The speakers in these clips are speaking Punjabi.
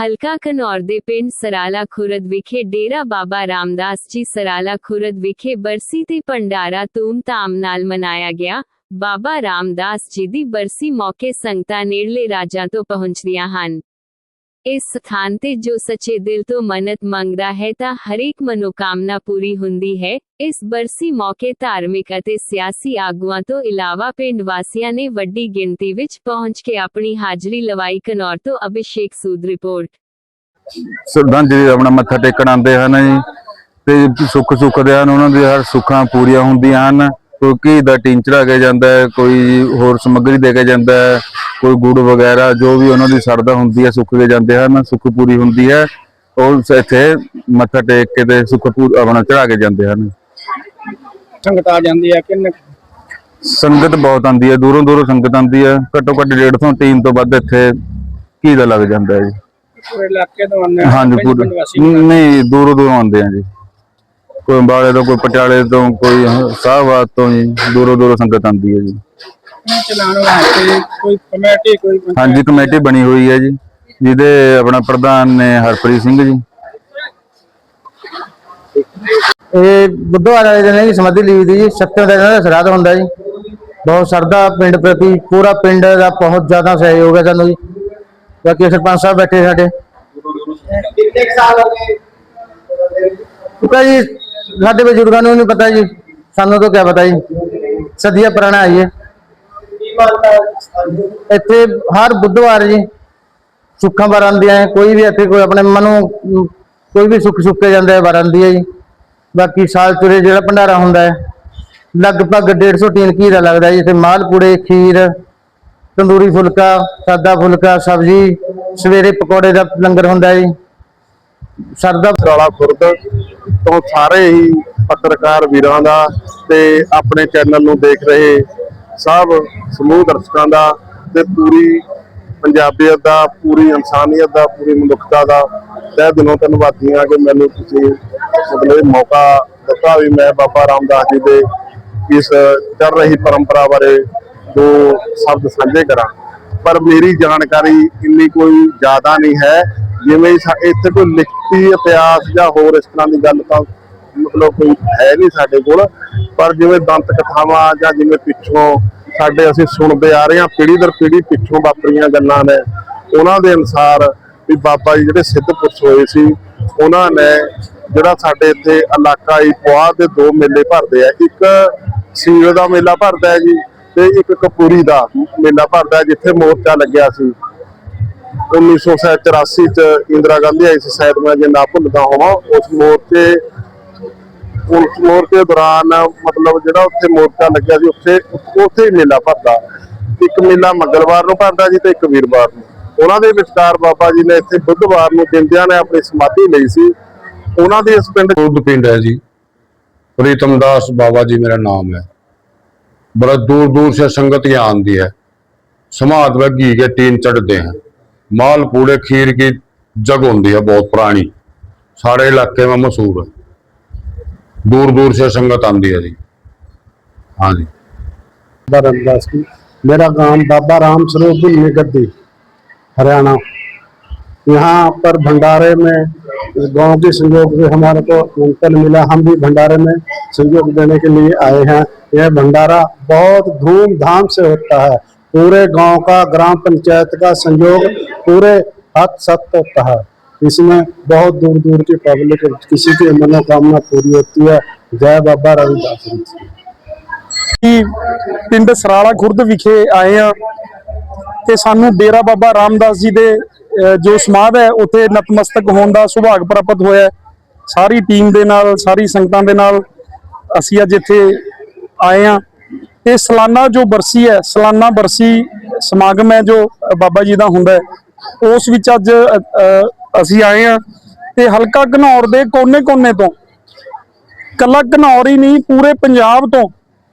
ਹਲਕਾ ਘਨੌਰ ਦੇ ਪਿੰਡ ਸਰਾਲਾ ਖੁਰਦ ਵਿਖੇ ਡੇਰਾ ਬਾਬਾ ਰਾਮਦਾਸ ਜੀ ਸਰਾਲਾ ਖੁਰਦ ਵਿਖੇ ਬਰਸੀ ਤੇ ਭੰਡਾਰਾ ਧੂਮ-ਧਾਮ ਨਾਲ ਮਨਾਇਆ ਗਿਆ। ਬਾਬਾ ਰਾਮਦਾਸ ਜੀ ਦੀ ਬਰਸੀ ਮੌਕੇ ਸੰਗਤਾਂ ਨੇੜਲੇ ਰਾਜਾਂ ਤੋਂ ਪਹੁੰਚਦੀਆਂ ਹਨ। ਇਸ ਸਥਾਨ ਤੇ ਜੋ ਸੱਚੇ ਦਿਲ ਤੋਂ ਮੰਨਤ ਮੰਗਦਾ ਹੈ ਤਾਂ ਹਰੇਕ ਮਨੋਕਾਮਨਾ ਪੂਰੀ ਹੁੰਦੀ ਹੈ। ਇਸ ਬਰਸੀ ਮੌਕੇ ਧਾਰਮਿਕ ਅਤੇ ਸਿਆਸੀ ਆਗੂਆਂ ਤੋਂ ਇਲਾਵਾ ਪਿੰਡ ਵਾਸੀਆਂ ਨੇ ਵੱਡੀ ਗਿਣਤੀ ਵਿੱਚ ਪਹੁੰਚ ਕੇ ਆਪਣੀ ਹਾਜ਼ਰੀ ਲਵਾਈ। ਘਨੌਰ ਤੋਂ ਅਭਿਸ਼ੇਕ ਸੂਦ ਰਿਪੋਰਟ। ਸ਼ਰਧਾਂਜਲੀ ਆਪਣਾ ਮੱਥਾ ਟੇਕਣ ਆਉਂਦੇ ਹਨ ਜੀ ਤੇ ਸੁੱਖ ਸੁੱਖਦੇ ਹਨ। ਉਹਨਾਂ ਦੀ ਹਰ ਸੁੱਖਾਂ ਪੂਰੀਆਂ ਹੁੰਦੀਆਂ ਹਨ। ਕੋਈ ਘੀ ਦਾ ਟੀਨ ਚੜਾ ਕੇ ਜਾਂਦਾ ਹੈ ਕੋਈ ਹੋਰ ਸਮੱਗਰੀ ਦੇ ਕੇ ਜਾਂਦਾ ਹੈ ਕੋਈ ਗੁੜ ਵਗੈਰਾ ਜੋ ਵੀ ਉਹਨਾਂ ਦੀ ਸਰਦਾ ਹੁੰਦੀ ਹੈ ਸੁੱਖ ਕੇ ਜਾਂਦੇ ਹਨ ਸੁੱਖ ਪੂਰੀ ਹੁੰਦੀ ਹੈ ਉਹ ਇੱਥੇ ਮੱਥਾ ਟੇਕ ਕੇ ਤੇ ਸੁੱਖ ਪੂਰ ਆਪਣਾ ਚੜਾ ਕੇ ਜਾਂਦੇ ਹਨ। ਸੰਗਤ ਆ ਜਾਂਦੀ ਹੈ ਕਿੰਨੇ ਸੰਗਤ ਬਹੁਤ ਆਉਂਦੀ ਹੈ ਦੂਰੋਂ ਦੂਰੋਂ ਸੰਗਤ ਆਉਂਦੀ ਹੈ ਘੱਟੋ ਘੱਟ 150 ਟੀਮ ਤੋਂ ਵੱਧ ਇੱਥੇ ਘੀ ਦਾ ਲੱਗ ਜਾਂਦਾ ਹੈ ਜੀ। ਪੂਰੇ ਇਲਾਕੇ ਤੋਂ ਆਉਂਦੇ ਹਾਂਜੀ ਪਿੰਡ- ਪੂਰੇ ਨਹੀਂ ਦੂਰੋਂ ਦੂਰੋਂ ਆਉਂਦੇ ਆ ਜੀ। ਕੋਈ ਅੰਬਾਲੇ ਤੋਂ ਕੋਈ ਪਟਿਆਲੇ ਤੋਂ ਕੋਈ ਸਾਹਵਾਦ ਤੋਂ ਜੀ ਦੂਰੋਂ ਦੂਰੋਂ ਸੰਗਤ ਆਉਂਦੀ ਹੈ ਜੀ। ਕੀ ਚਲਾਉਣ ਵਾਸਤੇ ਕੋਈ ਕਮੇਟੀ ਕੋਈ ਪੰਚਾਇਤ? ਹਾਂਜੀ ਕਮੇਟੀ ਬਣੀ ਹੋਈ ਹੈ ਜੀ ਜਿਹਦੇ ਆਪਣਾ ਪ੍ਰਧਾਨ ਨੇ ਹਰਪ੍ਰੀਤ ਸਿੰਘ ਜੀ। ਇਹ ਬੁੱਧਵਾਰ ਵਾਲੇ ਦਿਨ ਹੀ ਸਮਾਧੀ ਲਈ ਦੀ ਜੀ ਸੱਤਵੇਂ ਦਿਨ ਦਾ ਸਰਾਧ ਹੁੰਦਾ ਜੀ। ਬਹੁਤ ਸਰਦਾ ਪਿੰਡ ਪ੍ਰਤੀ ਪੂਰਾ ਪਿੰਡ ਦਾ ਬਹੁਤ ਜ਼ਿਆਦਾ ਸਹਿਯੋਗ ਹੈ ਸਾਨੂੰ ਜੀ। ਬਾਕੀ ਸਰਪੰਚ ਸਾਹਿਬ ਬੈਠੇ ਸਾਡੇ। ਕਿੰਨੇ ਸਾਲ ਹੋ ਗਏ? ਕਿਉਂਕਿ ਜੀ ਸਾਡੇ ਬਜ਼ੁਰਗਾਂ ਨੂੰ ਨਹੀਂ ਪਤਾ ਜੀ। ਸਾਨੂੰ ਤਾਂ ਕੀ ਪਤਾ ਜੀ। ਸਦੀਆਂ ਪੁਰਾਣਾ ਹੈ ਇਹ। ਇੱਥੇ ਹਰ ਬੁੱਧਵਾਰ ਜੀ ਸੁੱਖਾਂ ਵਰਾਂਦੀਆਂ ਹੈ। ਕੋਈ ਵੀ ਇੱਥੇ ਕੋਈ ਆਪਣੇ ਮਨੋਂ ਕੋਈ ਵੀ ਸੁੱਖ ਸੁੱਕੇ ਜਾਂਦਾ ਹੈ ਵਰਾਂਦੀ ਹੈ ਜੀ। ਬਾਕੀ ਸਾਲ ਚੁਰੇ ਜਿਹੜਾ ਭੰਡਾਰਾ ਹੁੰਦਾ ਹੈ, ਲਗਭਗ 150 ਟੀਨ ਘੀ ਦਾ ਲੱਗਦਾ ਜੀ। ਇੱਥੇ ਮਾਲ, ਪੂੜੇ, ਖੀਰ, ਤੰਦੂਰੀ ਫੁਲਕਾ, ਸਾਦਾ ਫੁਲਕਾ, ਸਬਜ਼ੀ, ਸਵੇਰੇ ਪਕੌੜੇ ਦਾ ਲੰਗਰ ਹੁੰਦਾ ਜੀ। ਸਰਦਾ ਕਾਲਾ ਖੁਰਦ ਤੋਂ ਸਾਰੇ ਹੀ ਪੱਤਰਕਾਰ ਵੀਰਾਂ ਦਾ ਤੇ ਆਪਣੇ ਚੈਨਲ ਨੂੰ ਦੇਖ ਰਹੇ ਸਭ ਸਮੂਹ ਦਰਸ਼ਕਾਂ ਦਾ ਤੇ ਪੂਰੀ ਪੰਜਾਬੀਅਤ ਦਾ, ਪੂਰੀ ਇਨਸਾਨੀਅਤ ਦਾ, ਪੂਰੀ ਮਨੁੱਖਤਾ ਦਾ ਤਹਿ ਦਿਲੋਂ ਧੰਨਵਾਦੀ ਹਾਂ ਕਿ ਮੈਨੂੰ ਤੁਸੀਂ ਮਤਲਬ ਮੌਕਾ ਦਿੱਤਾ ਵੀ ਮੈਂ ਬਾਬਾ ਰਾਮਦਾਸ ਜੀ ਦੇ ਇਸ ਚੱਲ ਰਹੀ ਪਰੰਪਰਾ ਬਾਰੇ ਦੋ ਸ਼ਬਦ ਸਾਂਝੇ ਕਰਾਂ। ਪਰ ਮੇਰੀ ਜਾਣਕਾਰੀ ਇੰਨੀ ਕੋਈ ਜ਼ਿਆਦਾ ਨਹੀਂ ਹੈ ਜਿਵੇਂ ਇੱਥੇ ਕੋਈ ਲਿਖਤੀ ਇਤਿਹਾਸ ਜਾਂ ਹੋਰ ਇਸ ਤਰ੍ਹਾਂ ਦੀ ਗੱਲ ਤਾਂ ਮਤਲਬ ਕੋਈ ਹੈ ਨਹੀਂ ਸਾਡੇ ਕੋਲ। ਪਰ ਜਿਵੇਂ ਦੰਤ ਕਥਾਵਾਂ ਜਾਂ ਜਿਵੇਂ ਪਿੱਛੋਂ ਸਾਡੇ ਅਸੀਂ ਸੁਣਦੇ ਆ ਰਹੇ ਹਾਂ, ਪੀੜ੍ਹੀ ਦਰ ਪੀੜ੍ਹੀ ਪਿੱਛੋਂ ਵਾਪਰੀਆਂ ਗੱਲਾਂ ਨੇ, ਉਹਨਾਂ ਦੇ ਅਨੁਸਾਰ ਵੀ ਬਾਬਾ ਜੀ ਜਿਹੜੇ ਸਿੱਧ ਪੁਰਸ਼ ਹੋਏ ਸੀ, ਉਹਨਾਂ ਨੇ ਜਿਹੜਾ ਸਾਡੇ ਇੱਥੇ ਇਲਾਕਾ ਹੀ, ਪੁਆਧ ਦੇ ਦੋ ਮੇਲੇ ਭਰਦੇ ਆ, ਇੱਕ ਸੀਵੇ ਦਾ ਮੇਲਾ ਭਰਦਾ ਹੈ ਜੀ ਤੇ ਇੱਕ ਕਪੂਰੀ ਦਾ ਮੇਲਾ ਭਰਦਾ ਜਿੱਥੇ ਮੋਰਚਾ ਲੱਗਿਆ ਸੀ। 1984 ਚ ਇੰਦਰਾ ਗਾਂਧੀ ਆਈ ਸੀ ਸ਼ਾਇਦ ਮੈਂ ਜੇ ਨਾ ਭੁੱਲਦਾ ਹੋਵਾਂ ਉਸ ਮੋਰਚੇ ਉਸ ਮੋਰਚੇ ਦੌਰਾਨ ਮਤਲਬ ਜਿਹੜਾ ਉੱਥੇ ਮੋਰਚਾ ਲੱਗਿਆ ਸੀ ਉੱਥੇ ਉੱਥੇ ਹੀ ਮੇਲਾ ਭਰਦਾ ਇੱਕ ਮੇਲਾ ਮੰਗਲਵਾਰ ਨੂੰ ਭਰਦਾ ਜੀ ਤੇ ਇੱਕ ਵੀਰਵਾਰ ਨੂੰ ਉਹਨਾਂ ਦੇ ਵਿਚਕਾਰ ਬਾਬਾ ਜੀ ਨੇ ਇੱਥੇ ਬੁੱਧਵਾਰ ਨੂੰ ਦਿੰਦਿਆਂ ਨੇ ਆਪਣੀ ਸਮਾਧੀ ਲਈ ਸੀ ਉਹਨਾਂ ਦੇ ਇਸ ਪਿੰਡ खुद पिंड है जी प्रीतम दास बाबा जी मेरा नाम है बड़ा दूर दूर से संगत यहाँ आती है समाध में घी के टीन चढ़ते हैं माल पूड़े खीर की जग होती है बहुत पुरानी सारे इलाके में मशहूर है दूर दूर से संगत आती है जी हाँ जी रामदास की मेरा गाँव बाबा राम स्वरूप निगद्दी हरियाणा यहाँ पर भंडारे में गाँव के सहयोग से हमारे को मंत्र मिला हम भी भंडारे में सहयोग देने के लिए आए हैं यह भंडारा बहुत धूमधाम से होता है पूरे गाँव का ग्राम पंचायत का सहयोग पूरे हद सख्त होता है इसमें बहुत दूर दूर की पब्लिक किसी की मनोकामना पूरी होती है जय बाबा रविदास जी ਕਿ ਪਿੰਡ ਸਰਾਲਾ ਖੁਰਦ ਵਿਖੇ ਆਏ ਆ ਤੇ ਸਾਨੂੰ ਡੇਰਾ ਬਾਬਾ ਰਾਮਦਾਸ ਜੀ ਦੇ ਅਹ, ਜੋ ਸਮਾਧ ਹੈ ਉੱਥੇ ਨਤਮਸਤਕ ਹੋਣ ਦਾ ਸੁਭਾਗ ਪ੍ਰਾਪਤ ਹੋਇਆ ਹੈ। ਸਾਰੀ ਟੀਮ ਦੇ ਨਾਲ ਸਾਰੀ ਸੰਗਤਾਂ ਦੇ ਨਾਲ ਅਸੀਂ ਅੱਜ ਇੱਥੇ ਆਏ ਆ ਤੇ ਸਾਲਾਨਾ ਜੋ ਬਰਸੀ ਹੈ ਸਾਲਾਨਾ ਬਰਸੀ ਸਮਾਗਮ ਹੈ ਜੋ ਅ, ਬਾਬਾ ਜੀ ਦਾ ਹੁੰਦਾ ਹੈ ਉਸ ਵਿੱਚ ਅੱਜ ਅਸੀਂ ਆਏ ਆ ਤੇ ਹਲਕਾ ਘਨੌਰ ਦੇ ਕੋਨੇ-ਕੋਨੇ ਤੋਂ, ਕੱਲਾ ਘਨੌਰ ਹੀ ਨਹੀਂ, ਪੂਰੇ ਪੰਜਾਬ ਤੋਂ,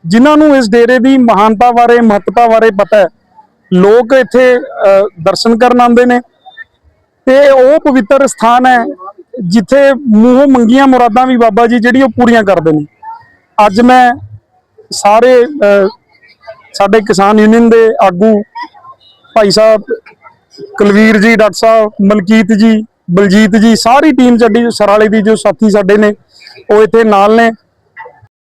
ਜਿਨ੍ਹਾਂ ਨੂੰ ਇਸ ਡੇਰੇ ਦੀ ਮਹਾਨਤਾ ਬਾਰੇ, ਮਹੱਤਤਾ ਬਾਰੇ ਪਤਾ ਹੈ, ਲੋਕ ਇੱਥੇ ਦਰਸ਼ਨ ਕਰਨ ਆਉਂਦੇ ਨੇ ਤੇ ਉਹ ਪਵਿੱਤਰ ਸਥਾਨ ਹੈ, ਜਿੱਥੇ ਮੂੰਹੋਂ ਮੰਗੀਆਂ ਮੁਰਾਦਾਂ ਵੀ ਬਾਬਾ ਜੀ ਜਿਹੜੀ ਉਹ ਪੂਰੀਆਂ ਕਰਦੇ ਨੇ। ਅੱਜ ਮੈਂ ਸਾਰੇ ਸਾਡੇ ਕਿਸਾਨ ਯੂਨੀਅਨ ਦੇ ਆਗੂ ਭਾਈ ਸਾਹਿਬ ਕੁਲਵੀਰ ਜੀ, ਡਾਕਟਰ ਸਾਹਿਬ, ਮਲਕੀਤ ਜੀ, ਬਲਜੀਤ ਜੀ, ਸਾਰੀ ਟੀਮ ਸਾਡੀ ਸਰਾਲੇ ਦੀ ਜੋ ਸਾਥੀ ਸਾਡੇ ਨੇ, ਉਹ ਇੱਥੇ ਨਾਲ ਨੇ।